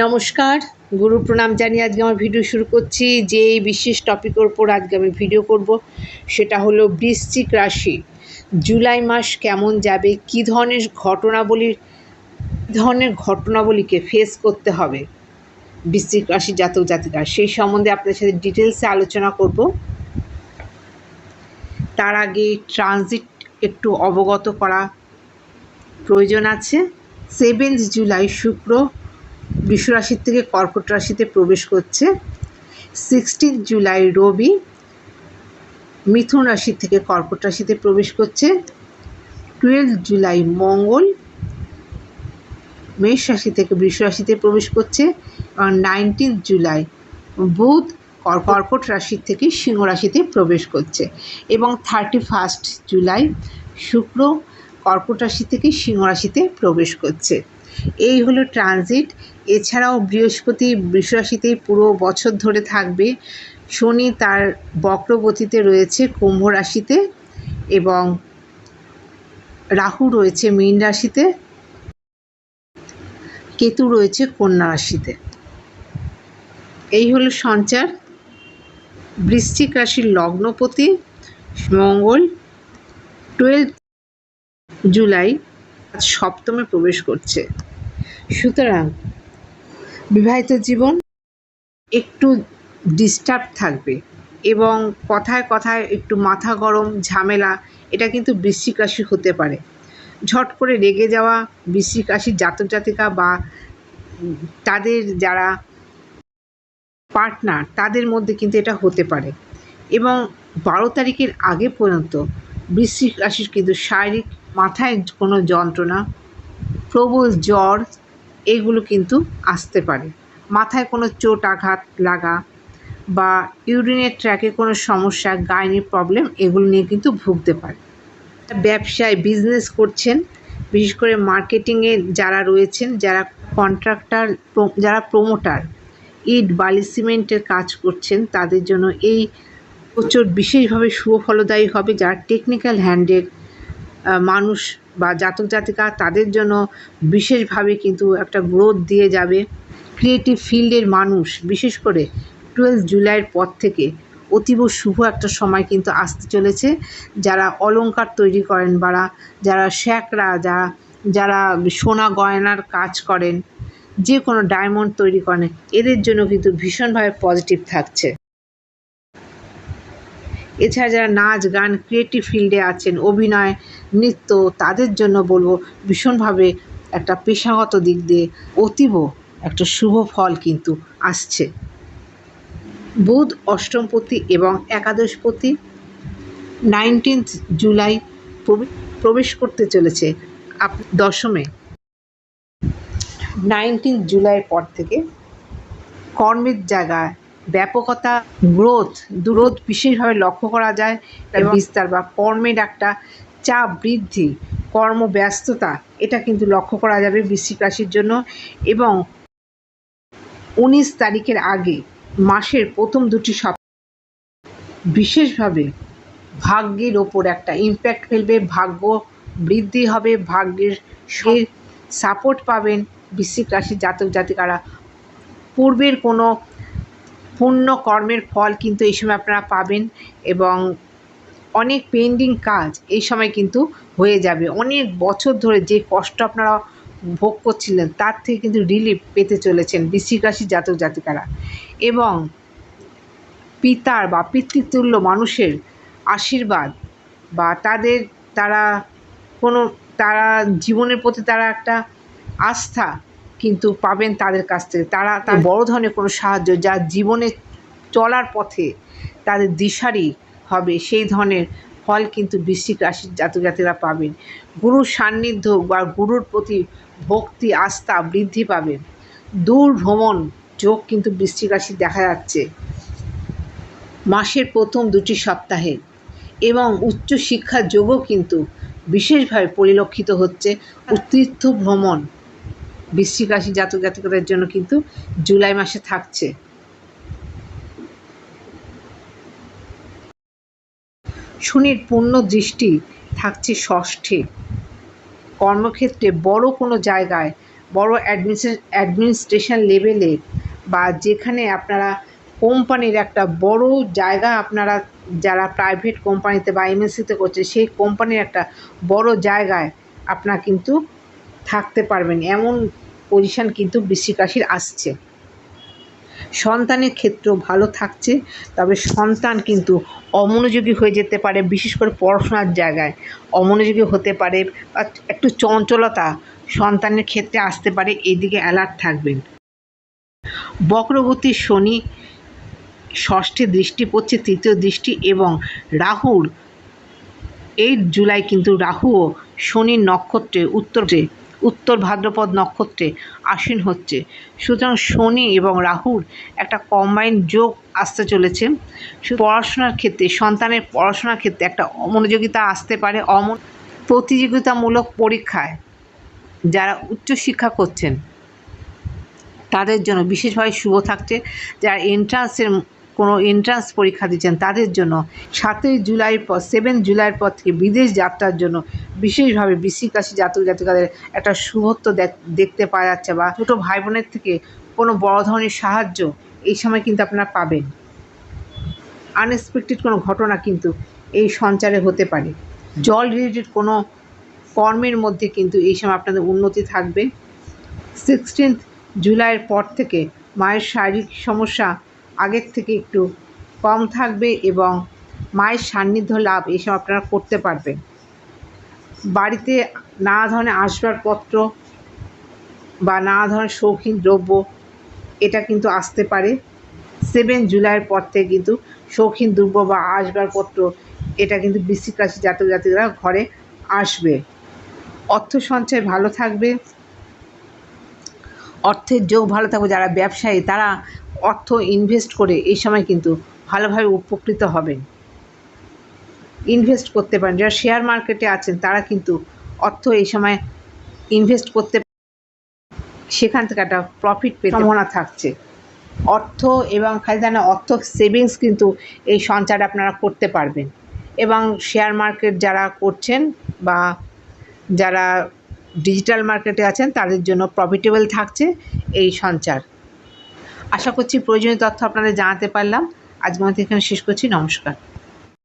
নমস্কার গুরু প্রণাম জানিয়ে আজকে আমার ভিডিও শুরু করছি। যে বিশেষ টপিকের ওপর আজকে আমি ভিডিও করব, সেটা হলো বৃশ্চিক রাশি। জুলাই মাস কেমন যাবে, কী ধরনের ঘটনাবলীর ধরনের ঘটনাবলীকে ফেস করতে হবে বৃশ্চিক রাশি জাতক জাতিকা, সেই সম্বন্ধে আপনাদের সাথে ডিটেলসে আলোচনা করব। তার আগে ট্রানজিট একটু অবগত করা প্রয়োজন আছে। সেভেন্থ জুলাই শুক্র বৃষ রাশির থেকে কর্কট রাশিতে প্রবেশ করছে। সিক্সটিন জুলাই রবি মিথুন রাশি থেকে কর্কট রাশিতে প্রবেশ করছে। টুয়েলভ জুলাই মঙ্গল মেষ রাশি থেকে বৃষ রাশিতে প্রবেশ করছে। এবং নাইনটিন জুলাই বুধ কর্কট রাশি থেকে সিংহ রাশিতে প্রবেশ করছে। এবং থার্টি ফার্স্ট জুলাই শুক্র কর্কট রাশি থেকে সিংহ রাশিতে প্রবেশ করছে। এই হলো ট্রানজিট এছাড়াও বৃহস্পতি বৃষরাশিতেই পুরো বছর ধরে থাকবে। শনি তার বক্রগতিতে রয়েছে কুম্ভ রাশিতে এবং রাহু রয়েছে মীন রাশিতে। কেতু রয়েছে কন্যা রাশিতে। এই হলো সঞ্চার। বৃশ্চিক রাশির লগ্নপতি মঙ্গল। টুয়েলভ জুলাই সপ্তমে প্রবেশ করছে। সুতরাং বিবাহিত জীবন একটু ডিস্টার্ব থাকবে এবং কথায় কথায় একটু মাথা গরম, ঝামেলা, এটা কিন্তু বৃশ্চিক রাশি হতে পারে। ঝট করে রেগে যাওয়া, বৃশ্চিক রাশির জাতক জাতিকা বা তাদের যারা পার্টনার তাদের মধ্যে কিন্তু এটা হতে পারে। এবং বারো তারিখের আগে পর্যন্ত বৃশ্চিক রাশির কিন্তু শারীরিক মাথায় কোনো যন্ত্রণা, প্রবল জ্বর এগুলো কিন্তু আসতে পারে। মাথায় কোনো চোট আঘাত লাগা বা ইউরিনের ট্র্যাকে কোনো সমস্যা গাইনি প্রবলেম, এগুলো নিয়ে কিন্তু ভুগতে পারে। ব্যবসায় বিজনেস করছেন, বিশেষ করে মার্কেটিংয়ে যারা রয়েছেন, যারা কন্ট্রাক্টর যারা প্রোমোটার ইট, বালি সিমেন্টের কাজ করছেন, তাদের জন্য এই প্রচুর বিশেষভাবে শুভ ফলদায়ী হবে যারা টেকনিক্যাল হ্যান্ডের মানুষ বা জাতক, জাতিকা তাদের জন্য বিশেষভাবে কিন্তু একটা গ্রোথ দিয়ে যাবে। ক্রিয়েটিভ ফিল্ডের মানুষ, বিশেষ করে টুয়েলভ জুলাইয়ের পর থেকে অতীব শুভ একটা সময় কিন্তু আসতে চলেছে। যারা অলঙ্কার তৈরি করেন, বা যারা শ্যাকরা যারা যারা সোনা গয়নার কাজ করেন, যে কোনো ডায়মন্ড তৈরি করেন, এদের জন্য কিন্তু ভীষণভাবে পজিটিভ থাকছে। এছাড়া যারা নাচ, গান ক্রিয়েটিভ ফিল্ডে আছেন, অভিনয় নৃত্য তাদের জন্য বলব ভীষণভাবে একটা পেশাগত দিক দিয়ে অতীব একটা শুভ ফল কিন্তু আসছে। বুধ অষ্টমপতি এবং একাদশপতি নাইনটিন্থ জুলাই প্রবেশ করতে চলেছে আপ দশমে। নাইনটিন জুলাইয়ের পর থেকে কর্মের জায়গায় ব্যাপকতা গ্রোথ দুরোধ বিশেষভাবে লক্ষ্য করা যায়। বিস্তার বা কর্মের একটা চাপ, বৃদ্ধি, কর্মব্যস্ততা, এটা কিন্তু লক্ষ্য করা যাবে বৃশ্চিক রাশির জন্য। এবং উনিশ তারিখের আগে মাসের প্রথম দুটি সপ্তাহ বিশেষভাবে ভাগ্যের ওপর একটা ইম্প্যাক্ট ফেলবে, ভাগ্য বৃদ্ধি হবে, ভাগ্যের সে সাপোর্ট পাবেন বৃশ্চিক রাশির জাতক জাতিকারা। পূর্বের কোনো পুণ্য কর্মের ফল কিন্তু এই সময় আপনারা পাবেন এবং অনেক পেন্ডিং কাজ এই সময় কিন্তু হয়ে যাবে। অনেক বছর ধরে যে কষ্ট আপনারা ভোগ করছিলেন, তার থেকে কিন্তু রিলিফ পেতে চলেছেন বৃশ্চিক রাশির জাতক জাতিকারা। এবং পিতার বা পিতৃতুল্য মানুষের আশীর্বাদ বা তাদের তারা কোনো, তারা জীবনের প্রতি তারা একটা আস্থা কিন্তু পাবেন তাদের কাছ থেকে। তারা, তার বড় ধরনের কোনো সাহায্য, যা জীবনে চলার পথে তাদের দিশারি হবে সেই ধরনের ফল কিন্তু বৃশ্চিক রাশির জাতজাতিরা পাবেন। গুরুর সান্নিধ্য বা গুরুর প্রতি ভক্তি, আস্থা বৃদ্ধি পাবে। দূর ভ্রমণ, যোগ কিন্তু বৃশ্চিক রাশি দেখা যাচ্ছে। মাসের প্রথম দুটি সপ্তাহে এবং উচ্চশিক্ষার যোগও কিন্তু বিশেষভাবে পরিলক্ষিত হচ্ছে। তীর্থ ভ্রমণ বৃশ্চিক রাশি জাতক জাতিকতার জন্য কিন্তু জুলাই মাসে থাকছে। শনির পূর্ণ দৃষ্টি থাকছে ষষ্ঠে। কর্মক্ষেত্রে বড় কোনো জায়গায়, বড় অ্যাডমিনিস্ট্রে, অ্যাডমিনিস্ট্রেশন লেভেলে বা যেখানে আপনারা কোম্পানির একটা বড় জায়গা আপনারা যারা প্রাইভেট কোম্পানিতে বা এমএসসিতে করছে সেই কোম্পানির একটা বড় জায়গায় আপনারা কিন্তু থাকতে পারবেন। এমন পজিশান কিন্তু বৃশ্চিক রাশির আসছে। সন্তানের ক্ষেত্রেও ভালো থাকছে, তবে সন্তান কিন্তু অমনোযোগী হয়ে যেতে পারে, বিশেষ করে পড়াশোনার জায়গায়। অমনোযোগী হতে পারে বা একটু চঞ্চলতা সন্তানের ক্ষেত্রে আসতে পারে, এদিকে অ্যালার্ট থাকবেন। বক্রগতির শনি ষষ্ঠে দৃষ্টি পড়ছে, তৃতীয় দৃষ্টি এবং রাহুর এইট জুলাই কিন্তু রাহুও শনির নক্ষত্রে উত্তরে উত্তর ভাদ্রপদ নক্ষত্রে আশ্বিন হচ্ছে। সুতরাং শনি এবং রাহুর একটা কম্বাইন যোগ আসতে চলেছে। পড়াশোনার ক্ষেত্রে, সন্তানের পড়াশোনার ক্ষেত্রে একটা অমনোযোগিতা আসতে পারে। অমন প্রতিযোগিতামূলক পরীক্ষায় যারা উচ্চশিক্ষা করছেন, তাদের জন্য বিশেষভাবে শুভ থাকছে। যারা এন্ট্রান্সের কোনো এন্ট্রান্স পরীক্ষা দিচ্ছেন তাদের জন্য সাতই জুলাইয়ের পর সেভেন জুলাইয়ের পর থেকে বিদেশ যাত্রার জন্য বিশেষভাবে বৃশ্চিক রাশি জাতক জাতিকাদের একটা শুভত্ব দেখ- দেখতে পাওয়া যাচ্ছে বা ছোটো ভাই বোনের থেকে কোনো বড় ধরনের সাহায্য এই সময় কিন্তু আপনারা পাবেন। আনএক্সপেক্টেড কোনো ঘটনা কিন্তু এই সঞ্চারে হতে পারে। জল রিলেটেড কোনো কর্মের মধ্যে কিন্তু এই সময় আপনাদের উন্নতি থাকবে। সিক্সটিন্থ জুলাইয়ের পর থেকে মায়ের শারীরিক সমস্যা আগের থেকে একটু কম থাকবে এবং মায়ের সান্নিধ্য লাভ এসব আপনারা করতে পারবেন। বাড়িতে নানা ধরনের আসবাবপত্র বা নানা ধরনের শৌখিন দ্রব্য, এটা কিন্তু আসতে পারে। সেভেন জুলাইয়ের পর থেকে কিন্তু শৌখিন দ্রব্য বা আসবাবপত্র, এটা কিন্তু বৃশ্চিক রাশি জাতক জাতিকরা ঘরে আসবে। অর্থ সঞ্চয় ভালো থাকবে। অর্থের যোগ ভালো থাকবে। যারা ব্যবসায়ী, তারা অর্থ ইনভেস্ট করে এই সময় কিন্তু ভালোভাবে উপকৃত হবেন। ইনভেস্ট করতে পারেন। যারা শেয়ার মার্কেটে আছেন, তারা কিন্তু অর্থ এই সময় ইনভেস্ট করতে সেখান থেকে একটা প্রফিট সম্ভাবনা থাকছে। অর্থ এবং খালি তা অর্থ সেভিংস কিন্তু এই সঞ্চারে আপনারা করতে পারবেন। এবং শেয়ার মার্কেট যারা করছেন বা যারা ডিজিটাল মার্কেটে আছেন, তাদের জন্য প্রফিটেবল থাকছে এই সঞ্চার। আশা করছি প্রয়োজনীয় তথ্য আপনাদের জানাতে পারলাম। আজকে মতো এখানে শেষ করছি। নমস্কার।